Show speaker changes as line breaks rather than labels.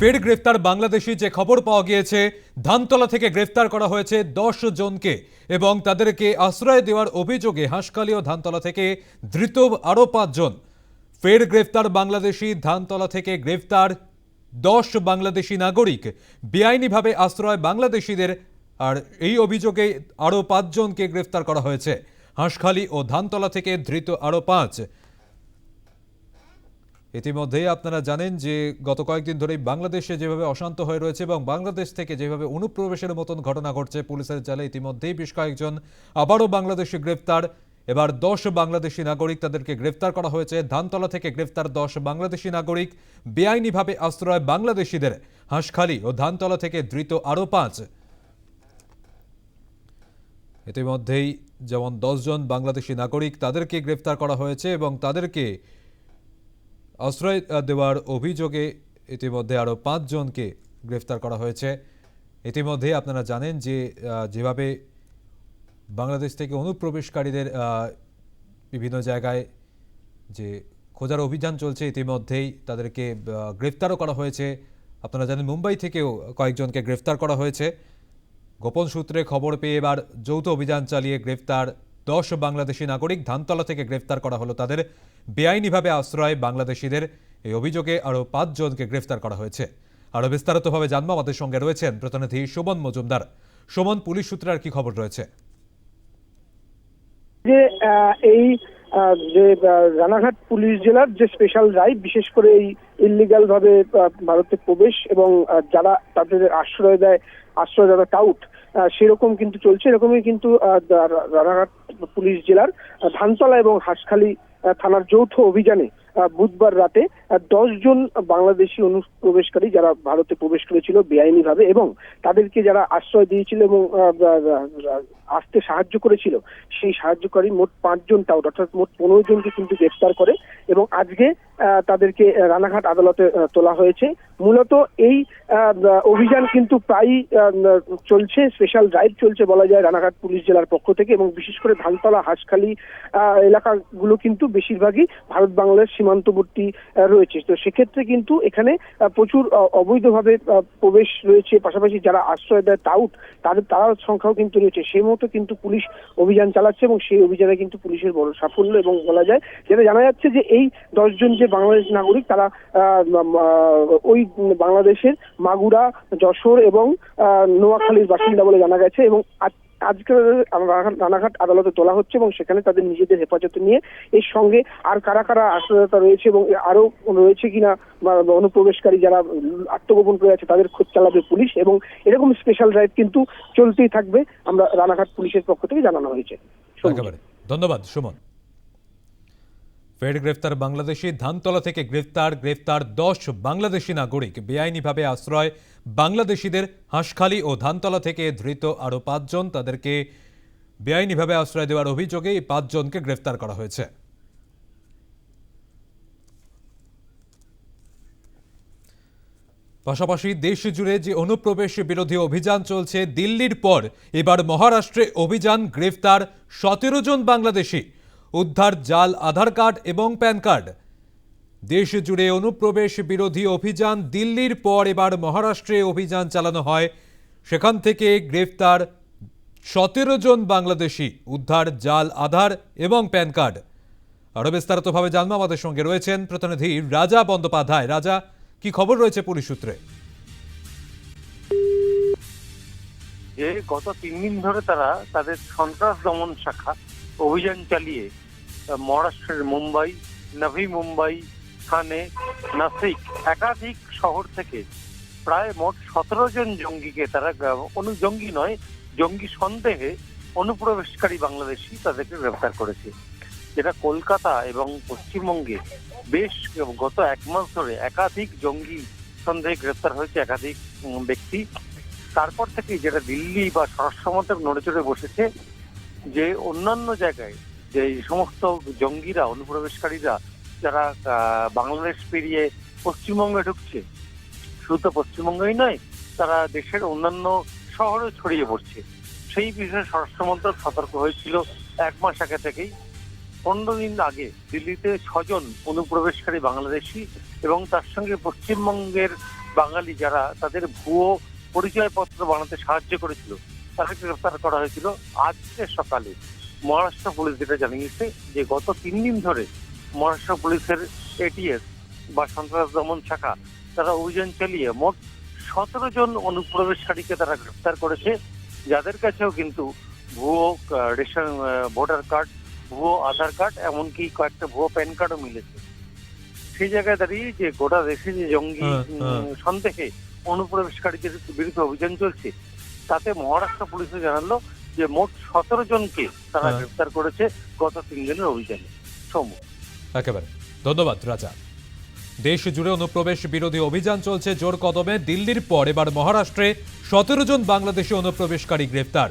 ফের গ্রেফতার বাংলাদেশি যে খবর পাওয়া গিয়েছে, ধানতলা থেকে গ্রেফতার করা হয়েছে দশ জনকে এবং তাদেরকে আশ্রয় দেওয়ার অভিযোগে হাঁসখালি ও ধানতলা থেকে ধৃত আরও পাঁচজন ফের গ্রেফতার বাংলাদেশি, ধানতলা থেকে গ্রেফতার দশ বাংলাদেশি নাগরিক বেআইনিভাবে আশ্রয় বাংলাদেশিদের আর এই অভিযোগে আরও পাঁচজনকে গ্রেফতার করা হয়েছে। হাঁসখালি ও ধানতলা থেকে ধৃত আরও পাঁচ। ইতিমধ্যেই আপনারা জানেন যে গত কয়েকদিন ধরেই বাংলাদেশে যেভাবে অশান্ত হয়ে রয়েছে এবং বাংলাদেশ থেকে যেভাবে অনুপ্রবেশের মতন ঘটনা ঘটছে, পুলিশের জালে ইতিমধ্যেই বেশ কয়েকজন আবারও বাংলাদেশি গ্রেফতার। এবার দশ বাংলাদেশি নাগরিক তাদেরকে গ্রেফতার করা হয়েছে। ধানতলা থেকে গ্রেফতার দশ বাংলাদেশি নাগরিক। বেআইনিভাবে আশ্রয় বাংলাদেশিদের। হাঁসখালি ও ধানতলা থেকে ধৃত আরও পাঁচ। ইতিমধ্যেই যেমন দশজন বাংলাদেশি নাগরিক তাদেরকে গ্রেফতার করা হয়েছে এবং তাদেরকে আশ্রয় দেওয়ার অভিযোগে ইতিমধ্যে আরও পাঁচজনকে গ্রেফতার করা হয়েছে। ইতিমধ্যে আপনারা জানেন যে যেভাবে বাংলাদেশ থেকে অনুপ্রবেশকারীদের বিভিন্ন জায়গায় যে খোঁজার অভিযান চলছে, ইতিমধ্যেই তাদেরকে গ্রেফতারও করা হয়েছে। আপনারা জানেন মুম্বাই থেকেও কয়েকজনকে গ্রেফতার করা হয়েছে। গোপন সূত্রে খবর পেয়ে এবার যৌথ অভিযান চালিয়ে গ্রেফতার দশ বাংলাদেশি নাগরিক ধানতলা থেকে গ্রেফতার করা হলো। তাদের বেআইনিভাবে আশ্রয় বাংলাদেশিদের। এই অভিযোগে আরও পাঁচজনকে গ্রেফতার করা হয়েছে। আরও বিস্তারিতভাবে জানব, আমাদের সঙ্গে রয়েছেন প্রতিনিধি সুমন মজুমদার। সুমন, পুলিশ সূত্রে আর কি খবর রয়েছে?
যে এই যে রানাঘাট পুলিশ জেলার যে স্পেশাল রাইড বিশেষ করে এই ইলিগাল ভাবে ভারতে প্রবেশ এবং যারা তাদের আশ্রয় দেয়, আশ্রয় দেওয়া টাউট সেরকম কিন্তু চলছে। এরকমই কিন্তু রানাঘাট পুলিশ জেলার ধানতলা এবং হাসখালি থানার যৌথ অভিযানে বুধবার রাতে দশ জন বাংলাদেশি অনুপ্রবেশকারী যারা ভারতে প্রবেশ করেছিল বেআইনি ভাবে এবং তাদেরকে যারা আশ্রয় দিয়েছিল এবং আসতে সাহায্য করেছিল, সেই সাহায্যকারী মোট পাঁচজন টাউট অর্থাৎ মোট পনেরো জনকে কিন্তু গ্রেফতার করে এবং আজকে তাদেরকে রানাঘাট আদালতে তোলা হয়েছে। মূলত এই অভিযান কিন্তু প্রায়ই চলছে স্পেশাল ড্রাইভ চলছে বলা যায় রানাঘাট পুলিশ জেলার পক্ষ থেকে এবং বিশেষ করে ধানতলা, হাঁসখালি এলাকাগুলো কিন্তু বেশিরভাগই ভারত বাংলার সীমান্তবর্তী রয়েছে। তো সেক্ষেত্রে কিন্তু এখানে প্রচুর অবৈধভাবে প্রবেশ রয়েছে। পাশাপাশি যারা আশ্রয় দেয় টাউট তাদের তার সংখ্যাও কিন্তু রয়েছে। সেই মতো কিন্তু পুলিশ অভিযান চালাচ্ছে এবং সেই অভিযানে কিন্তু পুলিশের বড় সাফল্য এবং বলা যায়, যেটা জানা যাচ্ছে যে এই দশজন যে বাংলাদেশ নাগরিক, তারা ওই বাংলাদেশের মাগুরা, যশোর এবং নোয়াখালীর বাসিন্দা বলে জানা গেছে এবং আজ- আজকে রানাঘাট- আদালতে তোলা হচ্ছে এবং সেখানে তাদের নিজেদের হেফাজতে নিয়ে এর সঙ্গে আর কারা কারা আশ্রয়তা রয়েছে এবং আরও রয়েছে কিনা অনুপ্রবেশকারী যারা আত্মগোপন করে আছে তাদের খোঁজ চালাবে পুলিশ এবং এরকম স্পেশাল ড্রাইভ কিন্তু চলতেই থাকবে। আমরা রানাঘাট পুলিশের পক্ষ থেকে জানানো হয়েছে।
ধন্যবাদ, সুমন। ফের গ্রেফতার বাংলাদেশি ধানতলা থেকে গ্রেফতার গ্রেফতার দশ বাংলাদেশি নাগরিক। বেআইনিভাবে আশ্রয় বাংলাদেশিদের হাঁসখালি ও ধানতলা থেকে ধৃত আরও পাঁচজন। তাদেরকে বেআইনিভাবে আশ্রয় দেওয়ার অভিযোগে এই পাঁচজনকে গ্রেফতার করা হয়েছে। পাশাপাশি দেশ জুড়ে যে অনুপ্রবেশ বিরোধী অভিযান চলছে, দিল্লির পর এবার মহারাষ্ট্রে অভিযান গ্রেফতার সতেরো জন বাংলাদেশি। উদ্ধার জাল, আধার কার্ড এবং প্যান কার্ড। দেশ জুড়ে অনুপ্রবেশ বিরোধী অভিযান দিল্লির পর এবার মহারাষ্ট্রে অভিযান চালানো হয়। সেখান থেকে গ্রেফতার সতেরো জন বাংলাদেশি, উদ্ধার জাল, আধার এবং প্যান কার্ড। আরও বিস্তারিতভাবে জানব, আমাদের সঙ্গে রয়েছেন প্রতিনিধি রাজা বন্দ্যোপাধ্যায়। রাজা, কি খবর রয়েছে পুলিশ সূত্রে?
যে গত তিন দিন ধরে তারা তাদের সন্ত্রাস দমন শাখা অভিযান চালিয়ে মহারাষ্ট্রের মুম্বাই, নভি মুম্বাই, থানে, নাসিক, একাধিক শহর থেকে প্রায় মোট সতেরো জন জঙ্গিকে তারা গ্রা- অনু, জঙ্গি নয়, জঙ্গি সন্দেহে অনুপ্রবেশকারী বাংলাদেশি তাদেরকে গ্রেফতার করেছে। যেটা কলকাতা এবং পশ্চিমবঙ্গে বেশ গত এক মাস ধরে একাধিক জঙ্গি সন্দেহে গ্রেফতার হয়েছে একাধিক ব্যক্তি। তারপর থেকে যেটা দিল্লি বা স্বরাষ্ট্র নড়ে চড়ে বসেছে যে অন্যান্য জায়গায় যে এই সমস্ত জঙ্গিরা, অনুপ্রবেশকারীরা, যারা বাংলাদেশ পেরিয়ে পশ্চিমবঙ্গে ঢুকছে, শুধু তো পশ্চিমবঙ্গেই নয়, তারা দেশের অন্যান্য শহরে ছড়িয়ে পড়ছে। সেই বিষয়ে স্বরাষ্ট্র মন্ত্রক সতর্ক হয়েছিল এক মাস আগে থেকেই। পনেরো দিন আগে দিল্লিতে ছজন অনুপ্রবেশকারী বাংলাদেশি এবং তার সঙ্গে পশ্চিমবঙ্গের বাঙালি যারা, তাদের ভুয়ো পরিচয়পত্র বানাতে সাহায্য করেছিল তাদেরকে গ্রেফতার করা হয়েছিল আজকে সকালে। মহারাষ্ট্র পুলিশ যেটা জানিয়েছে যে গত তিন দিন ধরে মহারাষ্ট্র পুলিশের এটিএস বা সন্ত্রাস দমন শাখা তারা অভিযান চালিয়ে মোট সতেরো জন অনুপ্রবেশকারীকে তারা গ্রেফতার করেছে যাদের কাছেও কিন্তু ভুয়ো রেশন ভোটার কার্ড ভুয়ো আধার কার্ড এমনকি কয়েকটা ভুয়ো প্যান কার্ডও মিলেছে সেই জায়গায় দাঁড়িয়ে যে গোটা দেশে যে জঙ্গি
হ্যাঁ, হ্যাঁ।
সন্দেহে অনুপ্রবেশকারীদের বিরুদ্ধে অভিযান চলছে তাতে মহারাষ্ট্র পুলিশও জানালো যে মোট সতেরো জনকে তারা
হ্যাঁ।
গ্রেফতার করেছে গত তিন দিনের অভিযানে। সৌম্য।
একেবারে। ধন্যবাদ রাজা। দেশ জুড়ে অনুপ্রবেশ বিরোধী অভিযান চলছে জোর কদমে। দিল্লির পর এবার মহারাষ্ট্রে সতেরো জন বাংলাদেশি অনুপ্রবেশকারী গ্রেফতার।